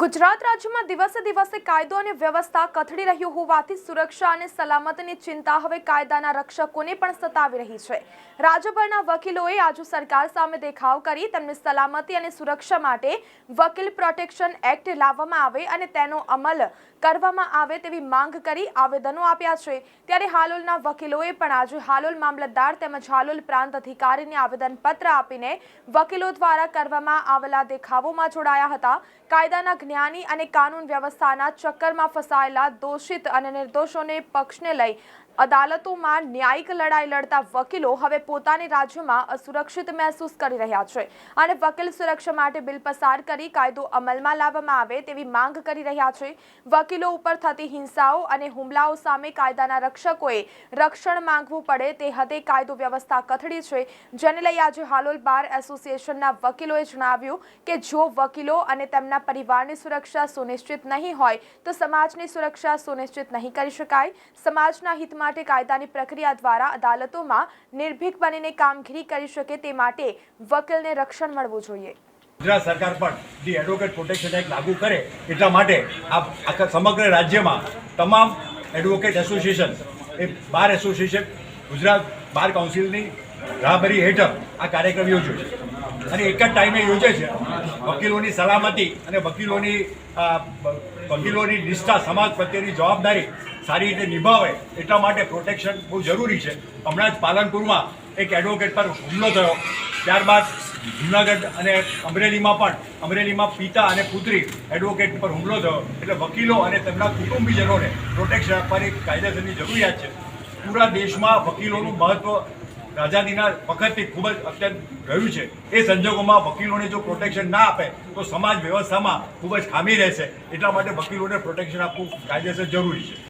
ગુજરાત રાજ્યમાં દિવસે દિવસે કાયદો અને વ્યવસ્થા કથળી રહ્યું હોવાથી સુરક્ષા અને સલામતીની ચિંતા હવે કાયદાના રક્ષકોને પણ સતાવી રહી છે. રાજ્યભરના વકીલોએ આજુ સરકાર સામે દેખાવ કરી તેમની સલામતી અને સુરક્ષા માટે વકીલ પ્રોટેક્શન એક્ટ લાવવામાં આવે અને તેનો અમલ કરવામાં આવે તેવી માંગ કરી આવેદનો આપ્યા છે. ત્યારે હાલોલના વકીલોએ પણ આજે હાલોલ મામલતદાર તેમજ હાલોલ પ્રાંત અધિકારીને આવેદનપત્ર આપીને વકીલો દ્વારા કરવામાં આવેલા દેખાવોમાં જોડાયા હતા. કાયદાના જ્ઞાની અને કાનૂન વ્યવસ્થાના ચક્કરમાં ફસાયેલા દોષિત અને નિર્દોષોને પક્ષને લઈ અદાલતોમાં ન્યાયિક લડાઈ લડતા વકીલો હવે પોતાની રાજ્યમાં અસુરક્ષિત મહેસૂસ કરી રહ્યા છે અને વકીલ સુરક્ષા માટે બિલ પસાર કરી કાયદો અમલમાં લાવવામાં આવે તેવી માંગ કરી રહ્યા છે. વકીલો ઉપર થતી હિંસાઓ અને હુમલાઓ સામે કાયદાના રક્ષકોએ રક્ષણ માંગવું પડે તે હદે કાયદો વ્યવસ્થા કથળી છે. જેને લઈ આજે હાલોલ બાર એસોસિએશનના વકીલોએ જણાવ્યું કે જો વકીલો અને તેમના પરિવારની સુરક્ષા સુનિશ્ચિત નહીં હોય તો સમાજની સુરક્ષા સુનિશ્ચિત નહીં કરી શકાય. સમાજના હિત માટે કાયદાની પ્રક્રિયા દ્વારા અદાલતોમાં નિર્ભીક બનીને કામગીરી કરી શકે તે માટે વકીલને રક્ષણ મળવું જોઈએ. ગુજરાત સરકાર પણ ધી એડવોકેટ પ્રોટેક્શન એક્ટ લાગુ કરે એટલા માટે આ આખા સમગ્ર રાજ્યમાં તમામ એડવોકેટ એસોસિએશન એ બાર એસોસિએશન ગુજરાત બાર કાઉન્સિલની રાહબરી હેઠળ આ કાર્યક્રમ યોજ્યો છે. અને એક જ ટાઈમે યોજે છે. વકીલોની સલામતી અને વકીલોની વકીલોની નિષ્ઠા સમાજ પ્રત્યેની જવાબદારી સારી રીતે નિભાવે એટલા માટે પ્રોટેક્શન બહુ જરૂરી છે. હમણાં જ પાલનપુરમાં એક એડવોકેટ પર હુમલો થયો. ત્યારબાદ જુનાગઢ અને અમરેલીમાં પણ, અમરેલીમાં પિતા અને પુત્રી એડવોકેટ પર હુમલો થયો. એટલે વકીલો અને તેમના કુટુંબીજનોને પ્રોટેક્શન આપવાની કાયદેસરની જરૂરિયાત છે. પૂરા દેશમાં વકીલોનું મહત્વ આઝાદીના વખતથી ખૂબ જ અત્યંત રહ્યું છે. એ સંજોગોમાં વકીલોને જો પ્રોટેક્શન ના આપે, તો સમાજ વ્યવસ્થામાં ખૂબ જ ખામી રહેશે. એટલા માટે વકીલોને પ્રોટેક્શન આપવું કાયદેસર જરૂરી છે.